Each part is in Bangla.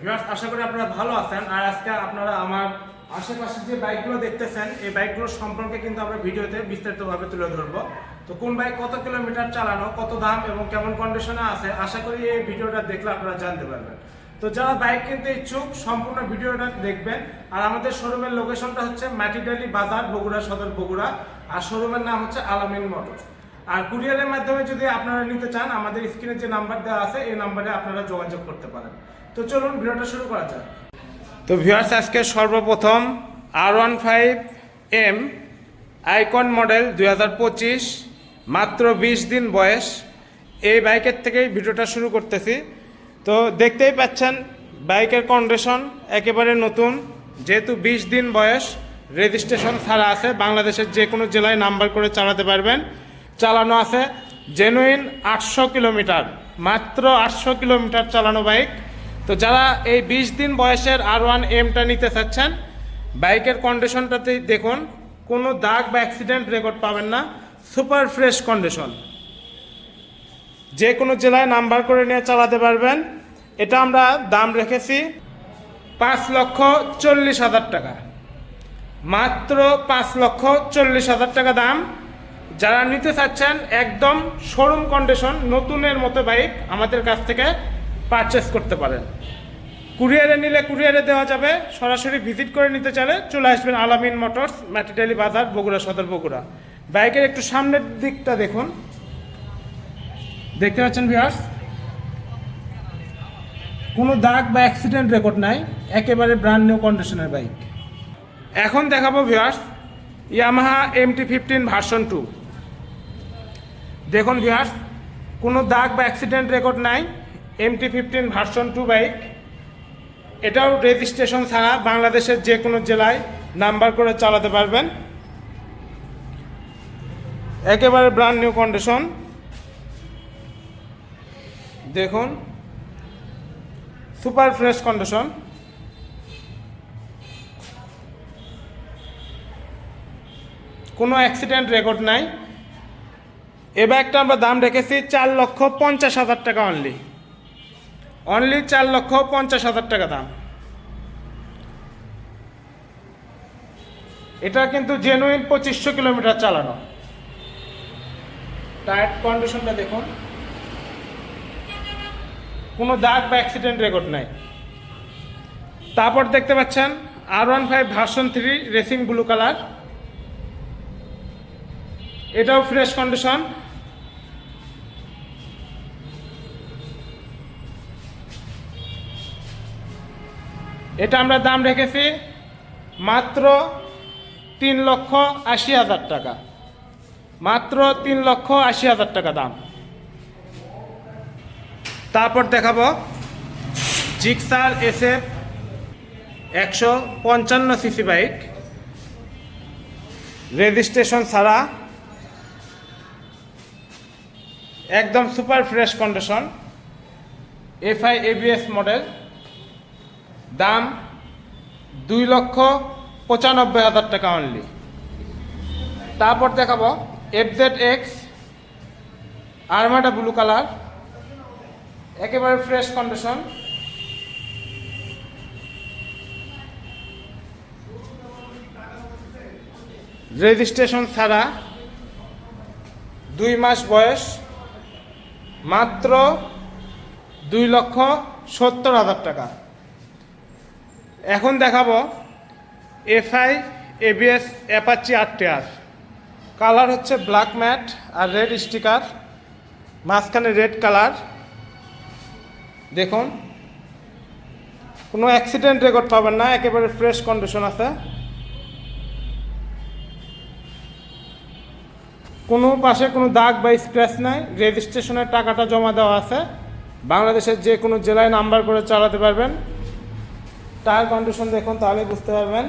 ভিউয়ার্স আশা করি আপনারা ভালো আছেন। আর আজকে আপনারা আমার আশেপাশে যে বাইকগুলো দেখতেছেন, এই বাইকগুলো সম্পর্কে কিন্তু আমরা ভিডিওতে বিস্তারিতভাবে তুলে ধরবো। তো কোন বাইক কত কিলোমিটার চালানো, কত দাম এবং কেমন কন্ডিশনে আছে, আশা করি এই ভিডিওটা দেখলে আপনারা জানতে পারবেন। তো যারা বাইক কিনতে ইচ্ছুক, সম্পূর্ণ ভিডিওটা দেখবেন। আর আমাদের শোরুমের লোকেশনটা হচ্ছে মাটিডালি বাজার, বগুড়া সদর বগুড়া। আর শোরুমের নাম হচ্ছে আলামিন মোটরস। আর কুরিয়ারের মাধ্যমে যদি আপনারা নিতে চান, আমাদের স্ক্রিনে যে নাম্বার দেওয়া আছে, এই নাম্বারে আপনারা যোগাযোগ করতে পারেন। তো চলুন ভিডিওটা শুরু করা যাক। তো ভিউয়ার্স আজকে সর্বপ্রথম R one five M icon model দু হাজার পঁচিশ, মাত্র বিশ দিন বয়স। এই বাইকের থেকেই ভিডিওটা শুরু করতেছি। তো দেখতেই পাচ্ছেন, বাইকের কন্ডিশন একেবারে নতুন। যেহেতু বিশ দিন বয়স রেজিস্ট্রেশন ছাড়া আছে। বাংলাদেশের যে কোনো জেলায় নাম্বার করে চালাতে পারবেন। চালানো আছে জেনুইন আটশো কিলোমিটার, মাত্র আটশো কিলোমিটার চালানো বাইক। তো যারা এই বিশ দিন বয়সের আর ওয়ান এমটা নিতে চাচ্ছেন, বাইকের কন্ডিশনটাতে দেখুন, কোনো দাগ বা অ্যাক্সিডেন্ট রেকর্ড পাবেন না সুপার ফ্রেশ কন্ডিশন যে কোনো জেলায় নাম্বার করে নিয়ে চালাতে পারবেন। এটা আমরা দাম রেখেছি পাঁচ লক্ষ চল্লিশ হাজার টাকা। মাত্র পাঁচ লক্ষ চল্লিশ হাজার টাকা দাম। যারা নিতে চাচ্ছেন, একদম শোরুম কন্ডিশন নতুনের মতো বাইক আমাদের কাছ থেকে পারচেস করতে পারেন। কুরিয়ারে নিলে কুরিয়ারে দেওয়া যাবে। সরাসরি ভিজিট করে নিতে চাইলে চলে আসবেন আলামিন মোটরস ম্যাটিটালি বাজার, বগুড়া সদর, বগুড়া। বাইকের একটু সামনের দিকটা দেখুন। দেখতে পাচ্ছেন ভিউয়ার্স কোনো দাগ বা অ্যাক্সিডেন্ট রেকর্ড নাই, একেবারে ব্র্যান্ড নিউ কন্ডিশনের বাইক এখন দেখাবো viewers Yamaha MT fifteen version two দেখুন ভিউয়ার্স কোনো দাগ বা অ্যাক্সিডেন্ট রেকর্ড নাই MT fifteen version two bike এটাও রেজিস্ট্রেশন ছাড়া বাংলাদেশের যে কোনো জেলায় নাম্বার করে চালাতে পারবেন। একেবারে ব্র্যান্ড নিউ কন্ডিশন দেখুন সুপার ফ্রেশ কন্ডিশন কোনো অ্যাক্সিডেন্ট রেকর্ড নাই। এ ব্যাগটা আমরা দাম রেখেছি চার লক্ষ পঞ্চাশ হাজার টাকা অনলি অনলি চার লক্ষ পঞ্চাশ হাজার টাকা দাম। এটা কিন্তু জেনুইন পঁচিশশো কিলোমিটার চালানো। টায়ার কন্ডিশনটা দেখুন। কোনো দাগ বা অ্যাক্সিডেন্ট রেকর্ড নাই। তারপর দেখতে পাচ্ছেন R one five version three racing blue colour এটাও ফ্রেশ কন্ডিশন এটা আমরা দাম রেখেছি মাত্র তিন লক্ষ আশি হাজার টাকা। মাত্র তিন লক্ষ আশি হাজার টাকা দাম। তারপর দেখাবো জিক্সার এস এফ একশো পঞ্চান্ন সিসি বাইক। রেজিস্ট্রেশন ছাড়া একদম super fresh condition. FI, ABS model. দাম দুই লক্ষ পঁচানব্বই হাজার টাকা অনলি তারপর দেখাবো এফজেড এক্স আর্মাটা ব্লু কালার একেবারে ফ্রেশ কন্ডিশন রেজিস্ট্রেশন ছাড়া দুই মাস বয়স মাত্র দুই লক্ষ সত্তর হাজার টাকা। এখন দেখাবো এফআই, এবিএস, অ্যাপাচি আর টিয়ার কালার হচ্ছে ব্ল্যাক ম্যাট আর রেড স্টিকার, মাঝখানে রেড কালার। দেখুন, কোনো অ্যাক্সিডেন্ট রেকর্ড পাবেন না, একেবারে ফ্রেশ কন্ডিশন আছে। কোনো পাশে কোনো দাগ বা স্ক্র্যাচ নাই, রেজিস্ট্রেশনের টাকাটা জমা দেওয়া আছে। বাংলাদেশের যে কোনো জেলায় নাম্বার করে চালাতে পারবেন। টায়ার কন্ডিশন দেখুন, তাহলে বুঝতে পারবেন।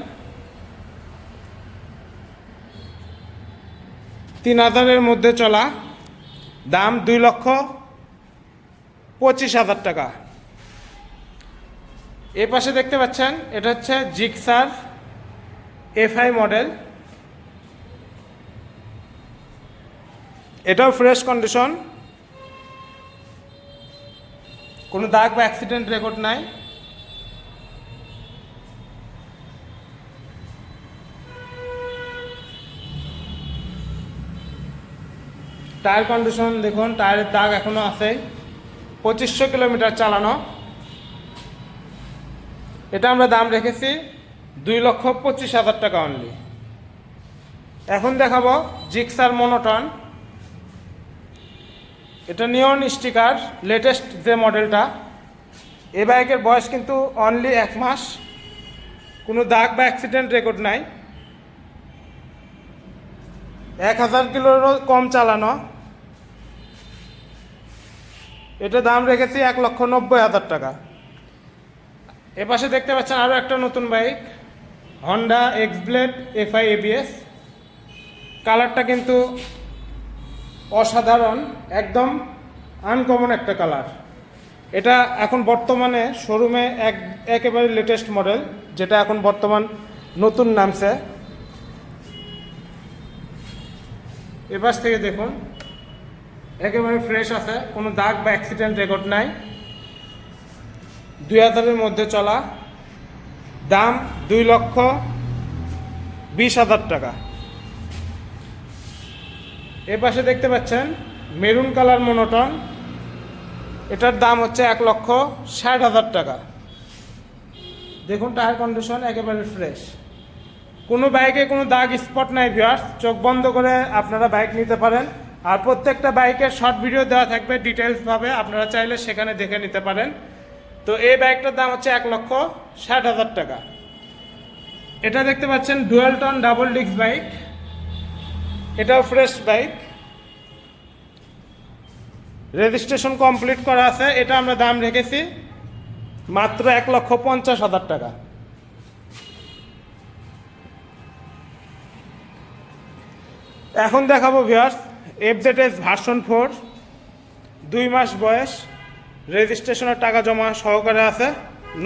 তিন হাজারের মধ্যে চলা, দাম দুই লক্ষ পঁচিশ হাজার টাকা। এ পাশে দেখতে পাচ্ছেন, এটা হচ্ছে জিক্সার এফআই মডেল। এটাও ফ্রেশ কন্ডিশন। কোনো দাগ বা অ্যাক্সিডেন্ট রেকর্ড নাই। টায়ার কন্ডিশন দেখুন টায়ারের দাগ এখনও আছে। পঁচিশশো কিলোমিটার চালানো। এটা আমরা দাম রেখেছি দুই লক্ষ পঁচিশ হাজার টাকা অনলি এখন দেখাবো জিক্সার মনোটন। এটা নিয়ন স্টিকার লেটেস্ট যে মডেলটা। এ বাইকের বয়স কিন্তু অনলি এক মাস। কোনো দাগ বা অ্যাক্সিডেন্ট রেকর্ড নাই। এক হাজার কিলোরও কম চালানো। এটা দাম রেখেছি এক লক্ষ নব্বই হাজার টাকা। এপাশে দেখতে পাচ্ছেন আরও একটা নতুন bike Honda X blade FI ABS কালারটা কিন্তু অসাধারণ, একদম আনকমন একটা কালার। এটা এখন বর্তমানে শোরুমে এক একেবারে লেটেস্ট মডেল যেটা এখন বর্তমান নতুন নামছে। এপাশ থেকে দেখুন, একেবারে ফ্রেশ আছে, কোনো দাগ বা অ্যাক্সিডেন্ট রেকর্ড নাই। দুই হাজারের মধ্যে চলা, দাম দুই লক্ষ বিশ হাজার টাকা। এ পাশে দেখতে পাচ্ছেন মেরুন কালার মনোটন এটার দাম হচ্ছে এক লক্ষ ষাট হাজার টাকা। দেখুন টায়ার কন্ডিশন একেবারে ফ্রেশ কোনো বাইকে কোনো দাগ স্পট নাই ভিউয়ার্স চোখ বন্ধ করে আপনারা বাইক নিতে পারেন। আর প্রত্যেকটা বাইকের শর্ট ভিডিও দেওয়া থাকবে ডিটেলসভাবে আপনারা চাইলে সেখানে দেখে নিতে পারেন। তো এই বাইকটার দাম হচ্ছে এক লক্ষ ষাট হাজার টাকা। এটা দেখতে পাচ্ছেন dual tone double disc bike এটাও ফ্রেশ বাইক রেজিস্ট্রেশন কমপ্লিট করা আছে। এটা আমরা দাম রেখেছি মাত্র এক লক্ষ পঞ্চাশ হাজার টাকা। এখন দেখাবো ভিউয়ার্স এফজেডএস ভার্সন ফোর দুই মাস বয়স রেজিস্ট্রেশনের টাকা জমা সহকারে আছে,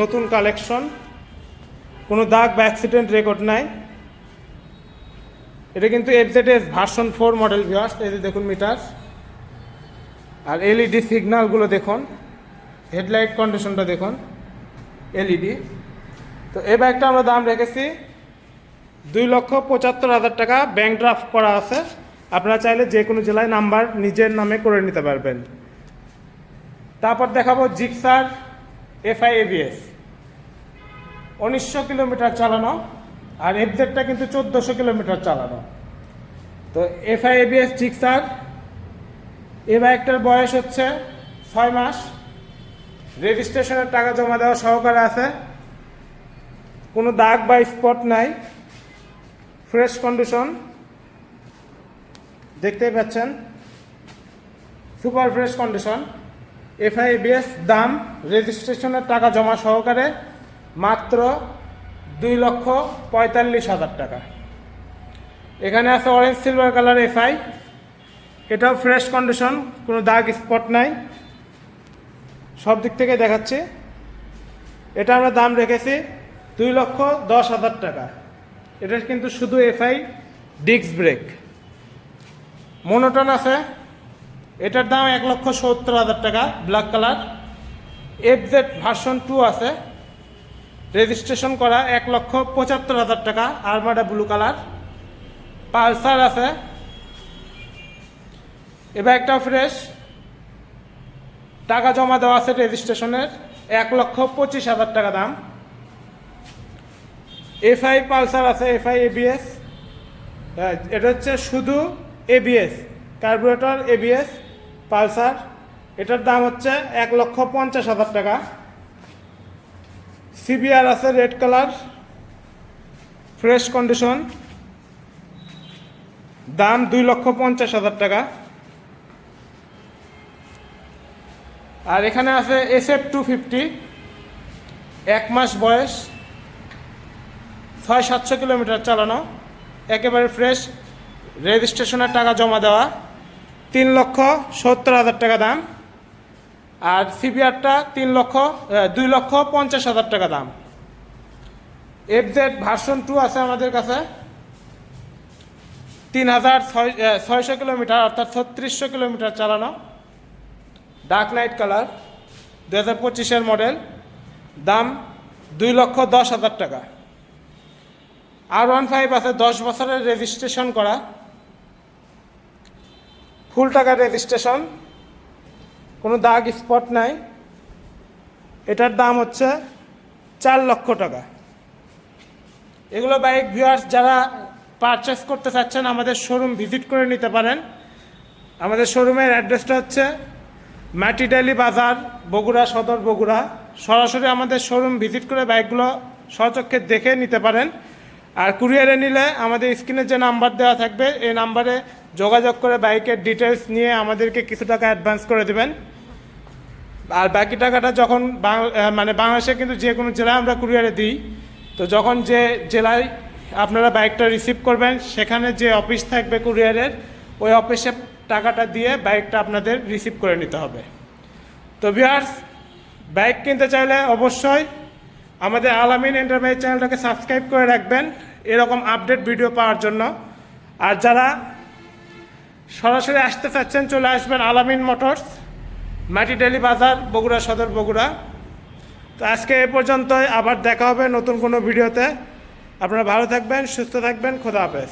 নতুন কালেকশন কোনো দাগ বা অ্যাক্সিডেন্ট রেকর্ড নাই। এটা কিন্তু FZS version four model viewers এই যে দেখুন মিটার আর এলইডি সিগন্যালগুলো দেখুন হেডলাইট কন্ডিশনটা দেখুন এলইডি তো এই বাইকটা আমরা দাম রেখেছি দুই লক্ষ পঁচাত্তর হাজার টাকা ব্যাংক ড্রাফট করা আছে। আপনারা চাইলে যে কোনো জেলায় নাম্বার নিজের নামে করে নিতে পারবেন। তারপর দেখাবো জিক্সার এফআই এবিএস উনিশশো কিলোমিটার চালানো আর এফজেডটা কিন্তু চোদ্দোশো কিলোমিটার চালানো। তো এফআই এবিএস জিক্সার এই বাইকটার বয়স হচ্ছে ছয় মাস। রেজিস্ট্রেশনের টাকা জমা দেওয়া সহকারে আছে। কোনো দাগ বা স্পট নাই। Fresh condition. দেখতেই পাচ্ছেন। Super fresh condition. এফআইবিএস দাম রেজিস্ট্রেশনের টাকা জমা সহকারে মাত্র দুই লক্ষ পঁয়তাল্লিশ হাজার টাকা। এখানে আছে অরেঞ্জ সিলভার কালার এফআই। এটাও ফ্রেশ কন্ডিশন কোনো দাগ স্পট নাই। সব দিক থেকে দেখাচ্ছি। এটা আমরা দাম রেখেছি দুই লক্ষ দশ হাজার টাকা। এটা কিন্তু শুধু এফআই ডিস্ক ব্রেক। মনোটন আছে। এটার দাম এক লক্ষ সত্তর হাজার টাকা, black colour. F Z version two আছে। রেজিস্ট্রেশন করা এক লক্ষ পঁচাত্তর হাজার টাকা আরমাডা ব্লু কালার। পালসার আছে। এবার একটা ফ্রেশ টাকা জমা দেওয়া আছে রেজিস্ট্রেশনের এক লক্ষ পঁচিশ হাজার টাকা দাম। এফআই পালসার আছে এফআই এবিএস এটা হচ্ছে শুধু এবিএস কার্বুরেটর এবিএস পালসার এটার দাম হচ্ছে এক লক্ষ পঞ্চাশ হাজার টাকা। সিবিআর আছে রেড কালার ফ্রেশ কন্ডিশন দাম দুই লক্ষ পঞ্চাশ হাজার টাকা। আর এখানে আছে এস এফ টু ফিফটি এক মাস বয়স। ছয় সাতশো কিলোমিটার চালানো, একেবারে ফ্রেশ রেজিস্ট্রেশনের টাকা জমা দেওয়া, তিন লক্ষ সত্তর হাজার টাকা দাম, আর সিবিআরটা তিন লক্ষ দুই লক্ষ পঞ্চাশ হাজার টাকা দাম। এফজেড ভার্সন টু আছে আমাদের কাছে। তিন হাজার ছয় ছয়শো কিলোমিটার অর্থাৎ ছত্রিশশো কিলোমিটার চালানো। ডার্ক নাইট কালার দু হাজার পঁচিশের মডেল দাম দুই লক্ষ দশ হাজার টাকা। আর ওয়ান ফাইভ আছে, দশ বছরের রেজিস্ট্রেশন করা। ফুল টাকার রেজিস্ট্রেশন কোনো দাগ স্পট নাই। এটার দাম হচ্ছে চার লক্ষ টাকা। এগুলো বাইক ভিউয়ার্স যারা পারচেস করতে চাচ্ছেন, আমাদের শোরুম ভিজিট করে নিতে পারেন। আমাদের শোরুমের অ্যাড্রেসটা হচ্ছে মাটিডালি বাজার, বগুড়া সদর বগুড়া। সরাসরি আমাদের শোরুম ভিজিট করে বাইকগুলো সচক্ষে দেখে নিতে পারেন। আর কুরিয়ারে নিলে আমাদের স্ক্রিনে যে নাম্বার দেওয়া থাকবে, এই নাম্বারে যোগাযোগ করে বাইকের ডিটেলস নিয়ে আমাদেরকে কিছু টাকা অ্যাডভান্স করে দেবেন। আর বাকি টাকাটা যখন মানে বাংলাদেশে কিন্তু যে কোনো জেলায় আমরা কুরিয়ারে দিই। তো যখন যে জেলায় আপনারা বাইকটা রিসিভ করবেন, সেখানে যে অফিস থাকবে কুরিয়ারের, ওই অফিসে টাকাটা দিয়ে বাইকটা আপনাদের রিসিভ করে নিতে হবে। তো ভিউয়ার্স বাইক কিনতে চাইলে অবশ্যই আমাদের আলামিন এন্টারপ্রাইজ চ্যানেলটাকে সাবস্ক্রাইব করে রাখবেন। এরকম আপডেট ভিডিও পাওয়ার জন্য। আর যারা সরাসরি আসতে চাচ্ছেন, চলে আসবেন আলামিন মোটরস মাটিডালি বাজার, বগুড়া সদর, বগুড়া। তো আজকে এ পর্যন্তই। আবার দেখা হবে নতুন কোনো ভিডিওতে। আপনারা ভালো থাকবেন, সুস্থ থাকবেন। খোদা হাফেজ।